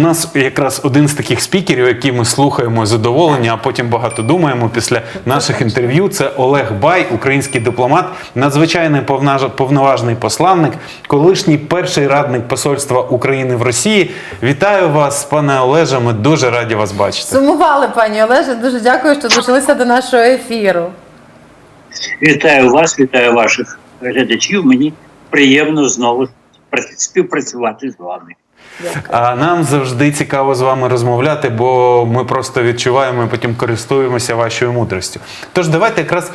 нас якраз один з таких спікерів, які ми слухаємо задоволення, а потім багато думаємо після наших інтерв'ю. Це Олег Бай, український дипломат, надзвичайний повноважний посланник, колишній перший радник посольства України в Росії. Вітаю вас, пане Олеже. Ми дуже раді вас бачити. Сумували, пані Олеже. Дуже дякую, що долучилися до нашого ефіру. Вітаю вас, вітаю ваших глядачів. Мені приємно знову співпрацювати з вами. А нам завжди цікаво з вами розмовляти, бо ми просто відчуваємо і потім користуємося вашою мудростю. Тож давайте якраз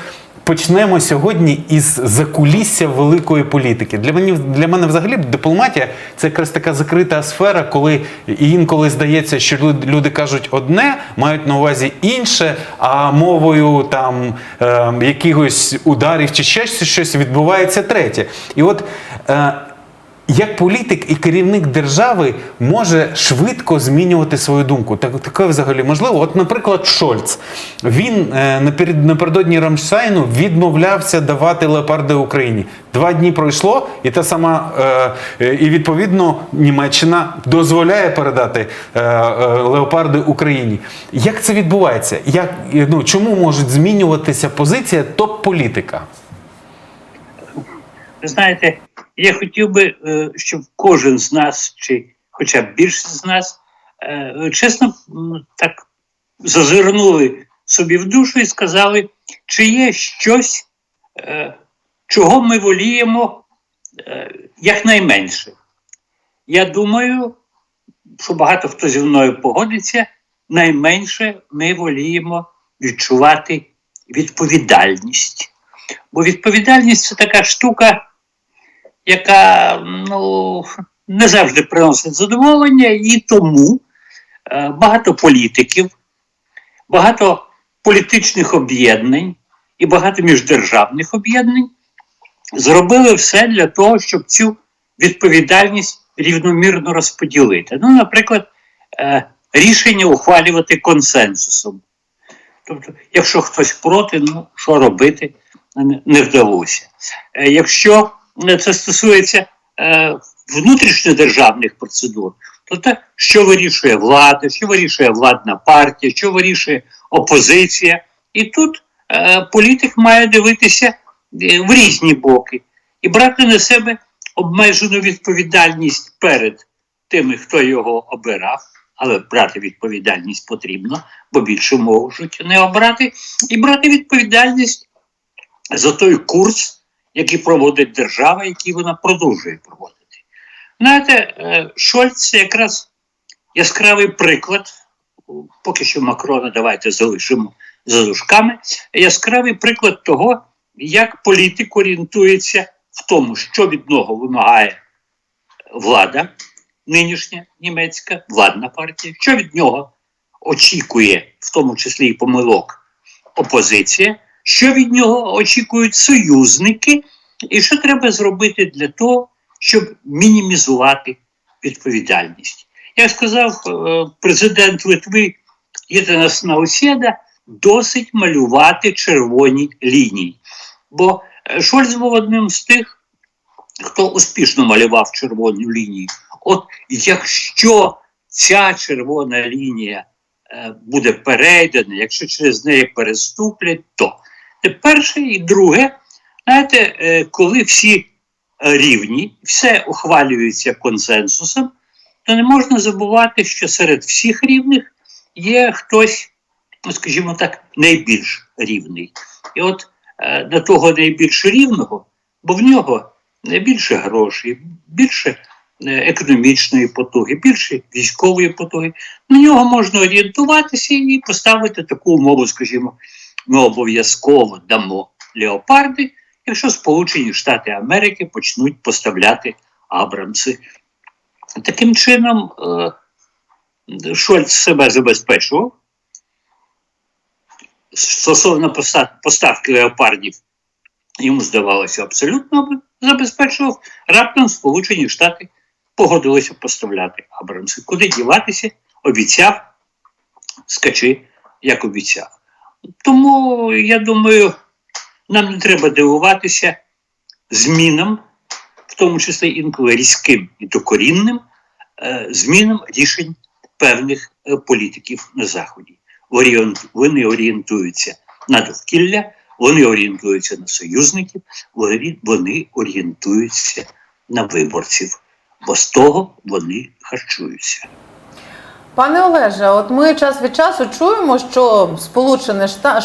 почнемо сьогодні із закулісся великої політики. Для мене для мене взагалі дипломатія це якраз така закрита сфера, коли інколи здається, що люди, кажуть одне, мають на увазі інше, а мовою там е, якихось ударів чи ще щось відбувається третє. І от. Е, як політик і керівник держави може швидко змінювати свою думку? Так таке взагалі можливо. От, наприклад, Шольц він е, наперед, напередодні Рамштайну відмовлявся давати леопарди Україні. Два дні пройшло, і та сама е, е, і відповідно Німеччина дозволяє передати леопарди Україні. Як це відбувається? Як ну чому можуть змінюватися позиція топ-політика? Ви знаєте, я хотів би, е, щоб кожен з нас, чи хоча б більшість з нас, е, чесно так зазирнули собі в душу і сказали, чи є щось, е, чого ми воліємо якнайменше. Я думаю, що багато хто зі мною погодиться, найменше ми воліємо відчувати відповідальність. Бо відповідальність це така штука, яка ну, не завжди приносить задоволення, і тому е, багато політиків, багато політичних об'єднань і багато міждержавних об'єднань зробили все для того, щоб цю відповідальність рівномірно розподілити. Ну, наприклад, е, рішення ухвалювати консенсусом. Тобто, якщо хтось проти, ну що робити, не- вдалося. Е, Якщо це стосується е, внутрішньодержавних процедур, то те, що вирішує влада, що вирішує владна партія, що вирішує опозиція. І тут е, політик має дивитися е, в різні боки і брати на себе обмежену відповідальність перед тими, хто його обирав, але брати відповідальність потрібно, бо більше можуть не обрати, і брати відповідальність за той курс, який проводить держава, який вона продовжує проводити. Знаєте, е, Шольц якраз яскравий приклад, поки що Макрона давайте залишимо за дужками, яскравий приклад того, як політик орієнтується в тому, що від нього вимагає влада, нинішня німецька владна партія, що від нього очікує, в тому числі і помилок, опозиція, що від нього очікують союзники, і що треба зробити для того, щоб мінімізувати відповідальність. Як сказав е, президент Литви Єтанас Науседа, досить малювати червоні лінії. Бо е, Шольц був одним з тих, хто успішно малював червону лінію. От якщо ця червона лінія е, буде перейдена, якщо через неї переступлять, то це перше і друге, знаєте, е, коли всі е, рівні, все ухвалюється консенсусом, то не можна забувати, що серед всіх рівних є хтось, ну, скажімо так, найбільш рівний. І от е, до того найбільш рівного, бо в нього більше грошей, більше економічної потуги, більше військової потуги. На нього можна орієнтуватися і поставити таку умову, скажімо, ми обов'язково дамо леопарди, якщо Сполучені Штати Америки почнуть поставляти Абрамси. Таким чином, е, Шольц себе забезпечував. Стосовно поставки леопардів, йому здавалося, абсолютно забезпечував. Раптом Сполучені Штати погодилися поставляти Абрамси. Куди діватися? Обіцяв, скачи, як обіцяв. Тому я думаю, нам не треба дивуватися змінам, в тому числі інколи різким і докорінним, е, змінам рішень певних е, політиків на Заході. Вони орієнтуються на довкілля, вони орієнтуються на союзників, вони орієнтуються на виборців, бо з того вони харчуються. Пане Олеже, от ми час від часу чуємо, що Сполучені Штати,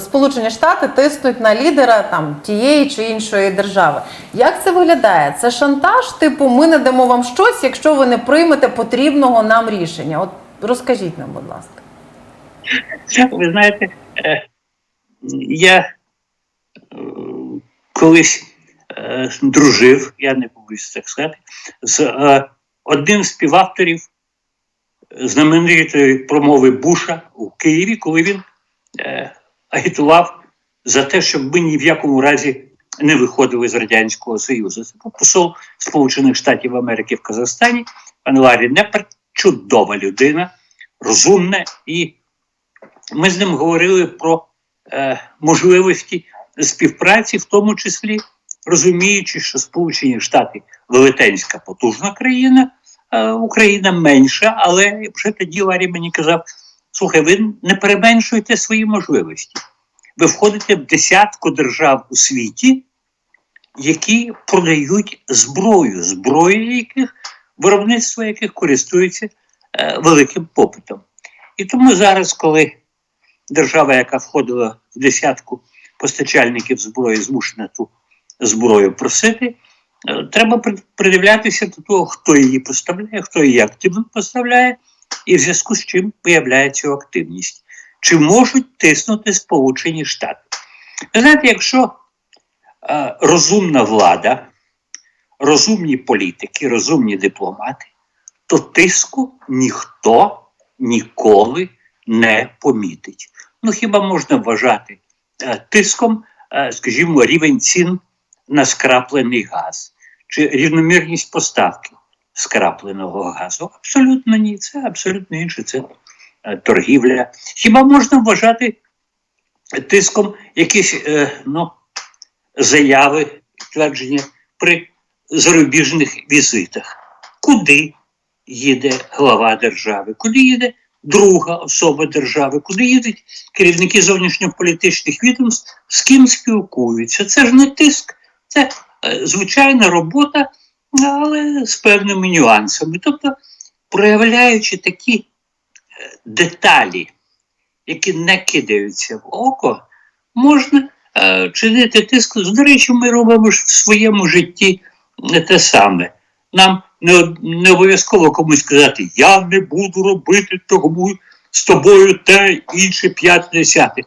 Сполучені Штати тиснуть на лідера там тієї чи іншої держави. Як це виглядає? Це шантаж? Типу, ми не дамо вам щось, якщо ви не приймете потрібного нам рішення. От розкажіть нам, будь ласка. Ви знаєте, е, я е, колись е, дружив, я не побоюсь так сказати, з одним з співавторів знаменитої промови Буша у Києві, коли він е, агітував за те, щоб ми ні в якому разі не виходили з Радянського Союзу. Це був посол Сполучених Штатів Америки в Казахстані, пан Ларі Непер, чудова людина, розумна і ми з ним говорили про е, можливості співпраці, в тому числі розуміючи, що Сполучені Штати велетенська потужна країна, Україна менша, але вже тоді Ларі мені казав: слухай, ви не переменшуєте свої можливості. Ви входите в десятку держав у світі, які продають зброю, зброю яких виробництво яких користується е, великим попитом. І тому зараз, коли держава, яка входила в десятку постачальників зброї, змушена ту зброю просити, е, треба придивлятися до того, хто її поставляє, хто її активно поставляє, і в зв'язку з чим виявляє цю активність. Чи можуть тиснути Сполучені Штати? Ви знаєте, якщо е, розумна влада, розумні політики, розумні дипломати, то тиску ніхто ніколи не помітить. Ну хіба можна вважати е, тиском, е, скажімо, рівень цін на скраплений газ чи рівномірність поставки скрапленого газу? Абсолютно ні, це абсолютно інше. Це е, торгівля. Хіба можна вважати тиском якісь е, ну, заяви, твердження при зарубіжних візитах? Куди їде глава держави? Куди їде друга особа держави? Куди їдуть керівники зовнішньополітичних відомств? З ким спілкуються? Це ж не тиск, це е, звичайна робота, але з певними нюансами. Тобто, проявляючи такі е, деталі, які не кидаються в око, можна е, чинити тиск. До речі, ми робимо в своєму житті те саме. Нам не, не обов'язково комусь сказати, я не буду робити того з тобою те, інше, п'яте, десяте.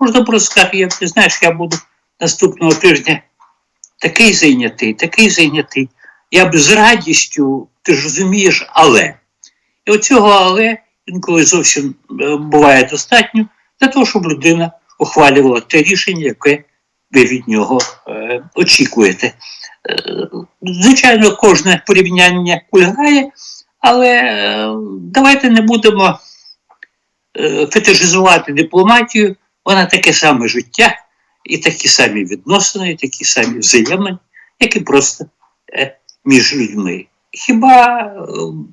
Можна просто сказати, я, ти знаєш, я буду наступного тижня такий зайнятий, такий зайнятий. Я б з радістю, ти ж розумієш, але. І оцього але інколи зовсім е, буває достатньо для того, щоб людина ухвалювала те рішення, яке ви від нього е, очікуєте. Е, Звичайно, кожне порівняння кульгає, але е, давайте не будемо е, фетишизувати дипломатію. Вона таке саме життя, і такі самі відносини, і такі самі взаємини, як і просто е, між людьми. Хіба е,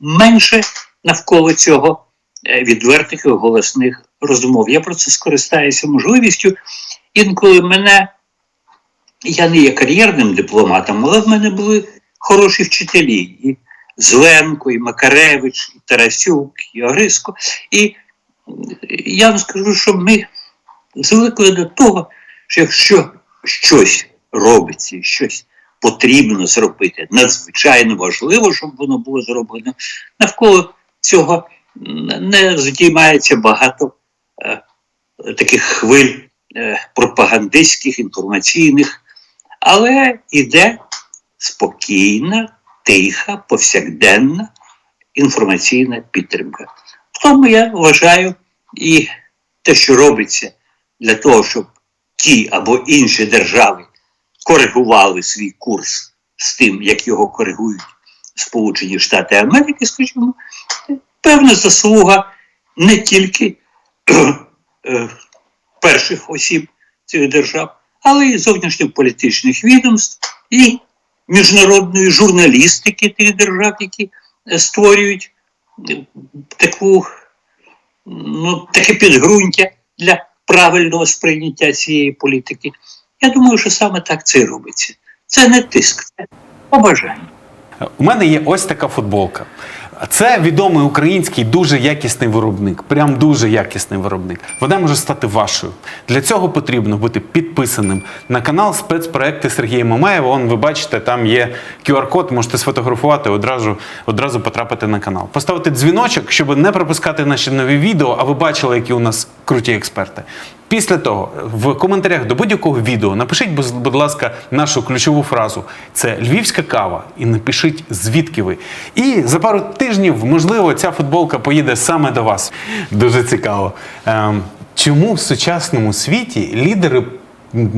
менше навколо цього е, відвертих і голосних розмов. Я про це скористаюся можливістю. Інколи мене я не є кар'єрним дипломатом, але в мене були хороші вчителі. І Зленко, і Макаревич, і Тарасюк, і Ориско. І я вам скажу, що ми звикли до того, що якщо щось робиться, щось потрібно зробити, надзвичайно важливо, щоб воно було зроблено, навколо цього не здіймається багато е, таких хвиль е, пропагандистських, інформаційних, але йде спокійна, тиха, повсякденна інформаційна підтримка. В тому я вважаю і те, що робиться для того, щоб ті або інші держави коригували свій курс з тим, як його коригують Сполучені Штати Америки, скажімо, певна заслуга не тільки е, перших осіб цих держав, але й зовнішньополітичних відомств і міжнародної журналістики тих держав, які е, створюють таку, ну, таке підґрунтя для правильного сприйняття цієї політики. Я думаю, що саме так це робиться. Це не тиск, це побажання. У мене є ось така футболка. Це відомий український дуже якісний виробник, прям дуже якісний виробник. Вона може стати вашою. Для цього потрібно бути підписаним на канал спецпроекти Сергія Мамаєва. Вон ви бачите, там є QR-код, можете сфотографувати одразу, одразу потрапити на канал. Поставити дзвіночок, щоб не пропускати наші нові відео, а ви бачили, які у нас круті експерти. Після того в коментарях до будь-якого відео напишіть, будь- ласка, нашу ключову фразу. Це львівська кава, і напишіть звідки ви. І за пару тижнів, можливо, ця футболка поїде саме до вас. Дуже цікаво. Ем, чому в сучасному світі лідери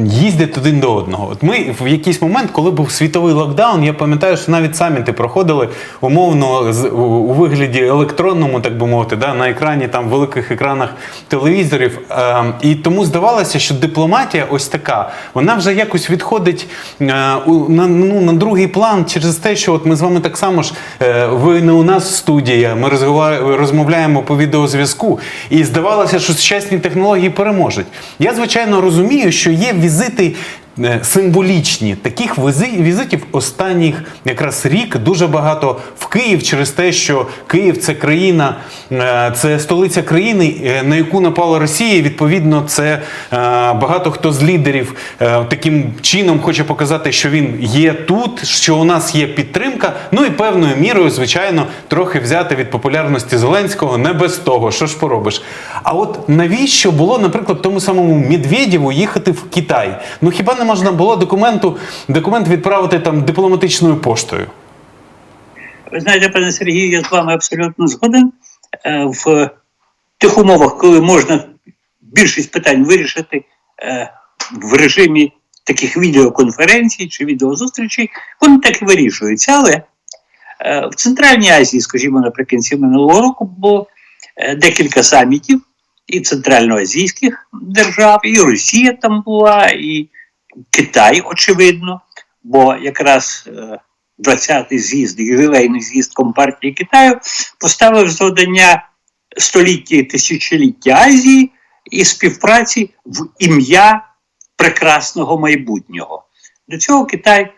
їздять один до одного? От ми в якийсь момент, коли був світовий локдаун, я пам'ятаю, що навіть саміти проходили умовно у, вигляді електронному, так би мовити, да, на екрані там великих екранах телевізорів. Е, і тому здавалося, що дипломатія ось така, вона вже якось відходить е, на, ну, на другий план через те, що от ми з вами так само ж е, ви не у нас в студії, ми розмовляємо по відеозв'язку, і здавалося, що сучасні технології переможуть. Я звичайно розумію, що є візити. Е, Символічні таких візитів останніх якраз рік дуже багато в Київ через те, що Київ це країна, е, це столиця країни, е, на яку напала Росія. Відповідно, це багато хто з лідерів таким чином хоче показати, що він є тут, що у нас є підтримка. Ну і певною мірою, звичайно, трохи взяти від популярності Зеленського не без того, що ж поробиш. А от навіщо було, наприклад, тому самому Медведєву їхати в Китай? Ну хіба не можна було документу документ відправити там дипломатичною поштою? Ви знаєте, пане Сергію, я з вами абсолютно згоден. Е, В тих умовах, коли можна більшість питань вирішити е, в режимі таких відеоконференцій чи відеозустрічей, вони так і вирішуються. Але е, в Центральній Азії, скажімо, наприкінці минулого року було декілька самітів і центральноазійських держав, і Росія там була, і Китай, очевидно, бо якраз е, 20-й з'їзд, ювілейний з'їзд Компартії Китаю поставив завдання століття і тисячоліття Азії і співпраці в ім'я прекрасного майбутнього. До цього Китай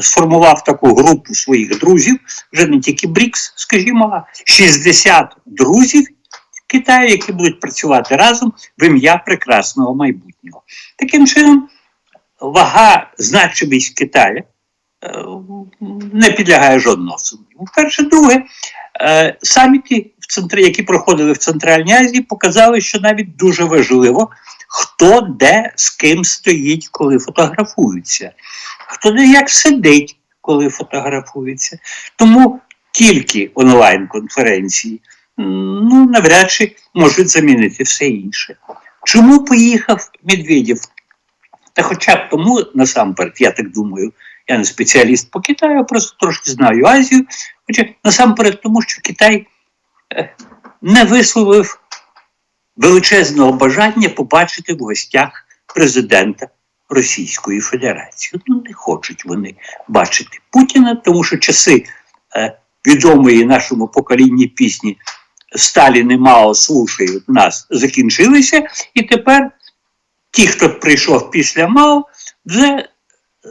сформував таку групу своїх друзів, вже не тільки БРІКС, скажімо, а 60 друзів Китаю, які будуть працювати разом в ім'я прекрасного майбутнього. Таким чином, вага, значимість Китаю е, не підлягає жодного сумніву. Перше, друге, е, саміти, в центрі, які проходили в Центральній Азії, показали, що навіть дуже важливо, хто де з ким стоїть, коли фотографуються, хто де як сидить, коли фотографується. Тому тільки онлайн-конференції ну, навряд чи можуть замінити все інше. Чому поїхав Медведєв? Та хоча б тому, насамперед, я так думаю, я не спеціаліст по Китаю, просто трошки знаю Азію. Хоча насамперед, тому що Китай е, не висловив величезного бажання побачити в гостях президента Російської Федерації. Ну, не хочуть вони бачити Путіна, тому що часи е, відомої нашому поколінні пісні Сталін і Мао слушають нас закінчилися, і тепер ті, хто прийшов після Мао, вже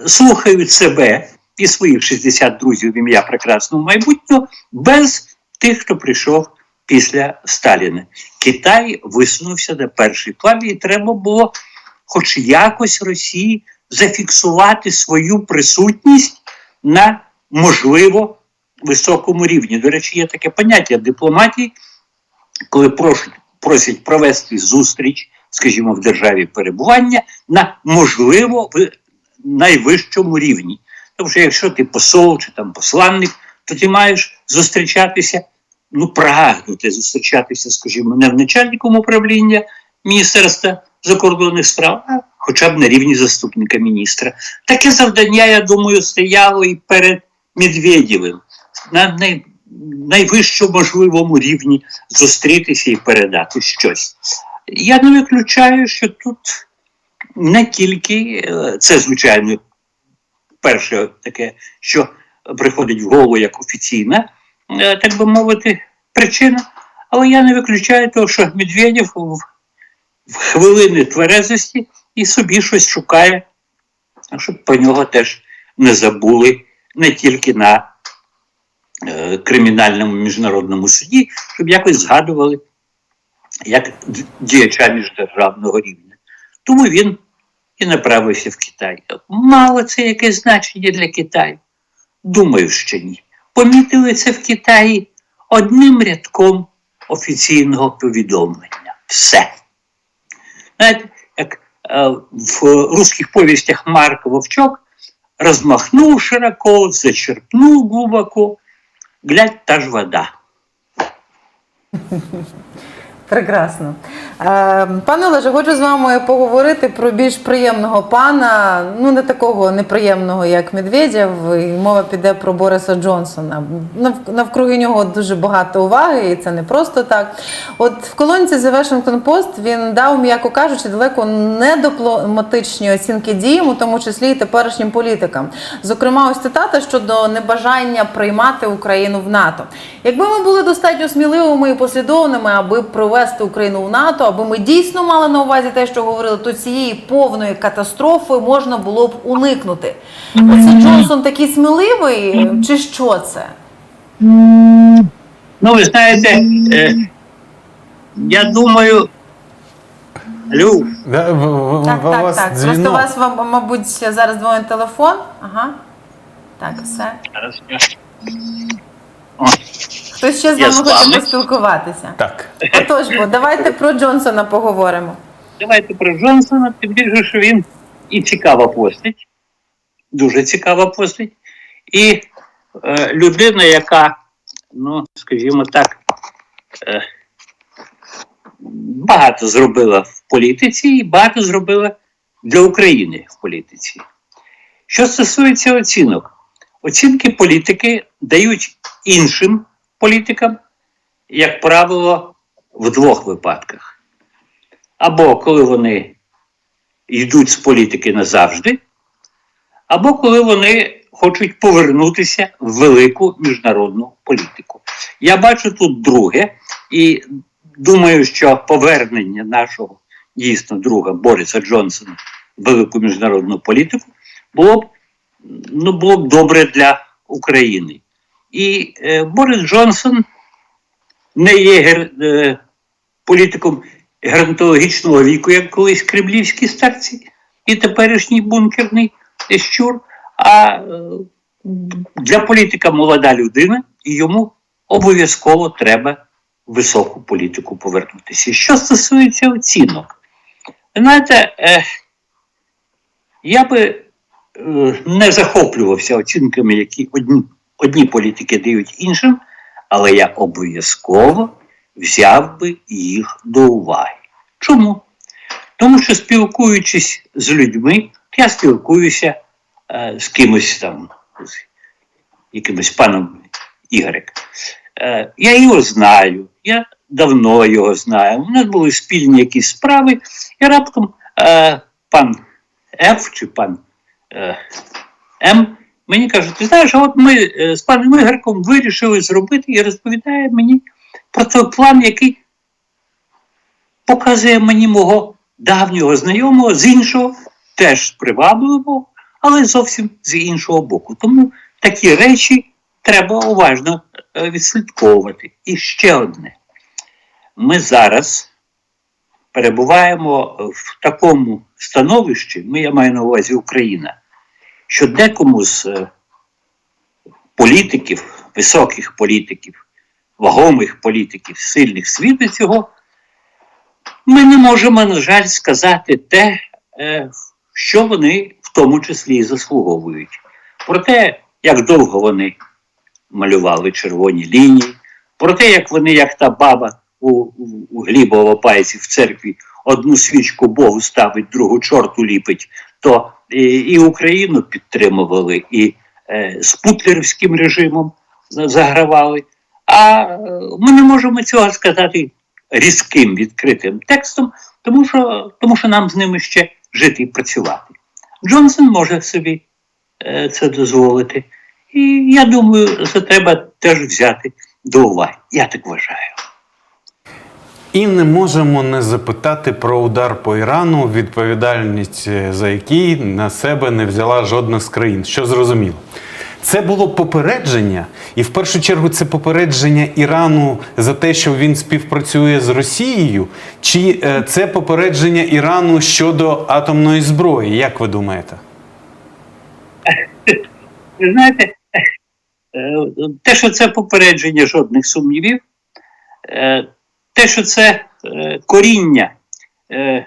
слухають себе і своїх 60 друзів в ім'я прекрасного майбутнього без тих, хто прийшов після Сталіна. Китай висунувся на перший план, і треба було хоч якось Росії зафіксувати свою присутність на можливо високому рівні. До речі, є таке поняття дипломатії, коли просять, просять провести зустріч, скажімо, в державі перебування на можливо в найвищому рівні. Тому що якщо ти посол чи там посланник, то ти маєш зустрічатися, ну прагнути зустрічатися, скажімо, не в начальником управління Міністерства закордонних справ, а хоча б на рівні заступника міністра. Таке завдання, я думаю, стояло і перед Медведєвим на най, найвищому можливому рівні зустрітися і передати щось. Я не виключаю, що тут не тільки е, це, звичайно, перше таке, що приходить в голову як офіційна е, так би мовити, причина. Але я не виключаю того, що Медведєв в, хвилини тверезості і собі щось шукає, щоб про нього теж не забули не тільки на кримінальному міжнародному суді, щоб якось згадували як діяча міждержавного рівня. Тому він і направився в Китай. Мало це якесь значення для Китаю? Думаю, що ні. Помітили це в Китаї одним рядком офіційного повідомлення. Все. Знаєте, як е, в русських повістях Марк Вовчок размахнул широко, зачерпнул глубоко, глядь, та ж вода. Прекрасно. Е, пане Олеже, хочу з вами поговорити про більш приємного пана, ну не такого неприємного, як Медведєв. І мова піде про Бориса Джонсона. Навкруги нього дуже багато уваги, і це не просто так. От в колонці The Washington Post він дав, м'яко кажучи, далеко не дипломатичні оцінки діям, у тому числі і теперішнім політикам. Зокрема, ось цитата щодо небажання приймати Україну в НАТО. Якби ми були достатньо сміливими і послідовними, аби привести Україну в НАТО, аби ми дійсно мали на увазі те, що говорили, то цієї повної катастрофи можна було б уникнути. Оце Джонсон такий сміливий, чи що це? Ну, ви знаєте, е, я думаю, Лю, Да, в, в, Так, в- так, вас так. Просто у дзвінок. вас, вам, мабуть, зараз дзвонить телефон. Ага. Так, все. зараз я- Хтось ще з Я вами з хоче вами. поспілкуватися. Так. Отож, бо давайте про Джонсона поговоримо. давайте про Джонсона, тим більше, що він і цікава постать, дуже цікава постать, і е, людина, яка, ну, скажімо так, е, багато зробила в політиці і багато зробила для України в політиці. Що стосується оцінок, оцінки політики дають іншим політикам, як правило, в двох випадках або коли вони йдуть з політики назавжди, або коли вони хочуть повернутися в велику міжнародну політику. Я бачу тут друге, і думаю, що повернення нашого дійсно друга Бориса Джонсона в велику міжнародну політику було б, ну, було б добре для України. І е, Борис Джонсон не є е, політиком геронтологічного віку, як колись кремлівські старці, і теперішній бункерний щур, а е, для політика молода людина, і йому обов'язково треба високу політику повернутися. Що стосується оцінок, знаєте, е, я би е, не захоплювався оцінками, які одні, одні політики дають іншим, але я обов'язково взяв би їх до уваги. Чому? Тому що спілкуючись з людьми, я спілкуюся е, з кимось там, з якимось паном Ігорек. Е, я його знаю, я давно його знаю. У нас були спільні якісь справи, і раптом е, пан Ф чи пан е, М мені каже, ти знаєш, от ми е, з паном Ігорком вирішили зробити і розповідає мені про той план, який показує мені мого давнього знайомого з іншого, теж привабливого, але зовсім з іншого боку. Тому такі речі треба уважно е, відслідковувати. І ще одне. Ми зараз перебуваємо в такому становищі, ми, я маю на увазі Україна, що декому з е, політиків, високих політиків, вагомих політиків, сильних світу цього, ми не можемо, на жаль, сказати те, е, що вони в тому числі і заслуговують. Про те, як довго вони малювали червоні лінії, про те, як вони, як та баба у, у, у Глібово пальці в церкві, одну свічку Богу ставить, другу чорту ліпить, то і, Україну підтримували, і е, з путлерівським режимом загравали. А е, ми не можемо цього сказати різким відкритим текстом, тому що, тому що нам з ними ще жити і працювати. Джонсон може собі е, це дозволити. І я думаю, це треба теж взяти до уваги. Я так вважаю. І не можемо не запитати про удар по Ірану, відповідальність е, за який на себе не взяла жодна з країн. Що зрозуміло. Це було попередження, і в першу чергу це попередження Ірану за те, що він співпрацює з Росією, чи е, це попередження Ірану щодо атомної зброї? Як ви думаєте? Ви знаєте, е, те, що це попередження жодних сумнівів, те, що це е, коріння е,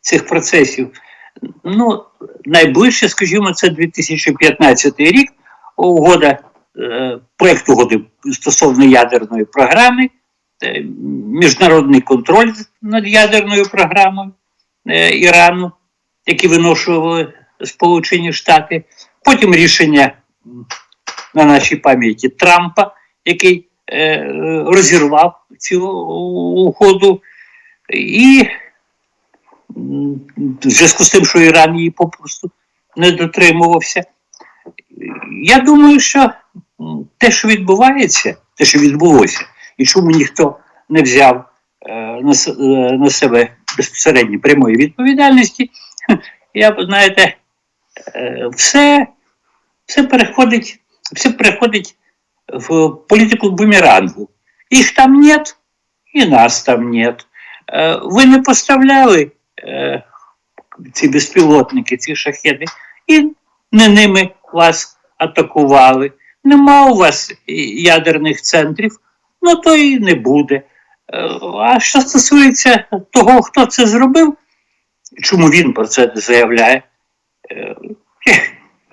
цих процесів, ну, найближче, скажімо, це 2015 рік, угода, е, проект угоди стосовно ядерної програми, е, міжнародний контроль над ядерною програмою е, Ірану, які виношували Сполучені Штати, потім рішення на нашій пам'яті Трампа, який розірвав цю угоду, і в зв'язку з тим, що Іран її попросту не дотримувався. Я думаю, що те, що відбувається, те, що відбулося, і чому ніхто не взяв е, е, на себе безпосередньо прямої відповідальності, я знаєте, е, все, все переходить, все переходить в політику бумерангу. Їх там нет, і нас там нет. Е, Ви не поставляли е, ці безпілотники, ці шахеди, і не ними вас атакували. Нема у вас ядерних центрів, ну то і не буде. Е, А що стосується того, хто це зробив, чому він про це заявляє,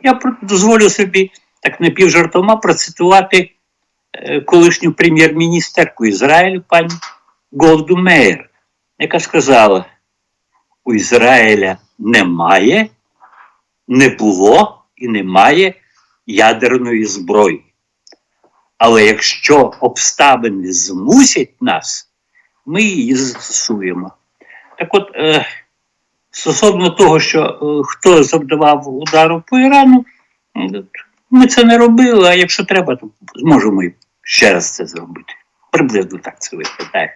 я дозволю собі так напівжартома процитувати е, колишню прем'єр-міністерку Ізраїлю пані Голду Меєр, яка сказала: у Ізраїля немає, не було і немає ядерної зброї. Але якщо обставини змусять нас, ми її застосуємо. Так от, е, стосовно того, що е, хто завдавав удару по Ірану, ми це не робили, а якщо треба, то зможемо і ще раз це зробити. Приблизно так це виглядає.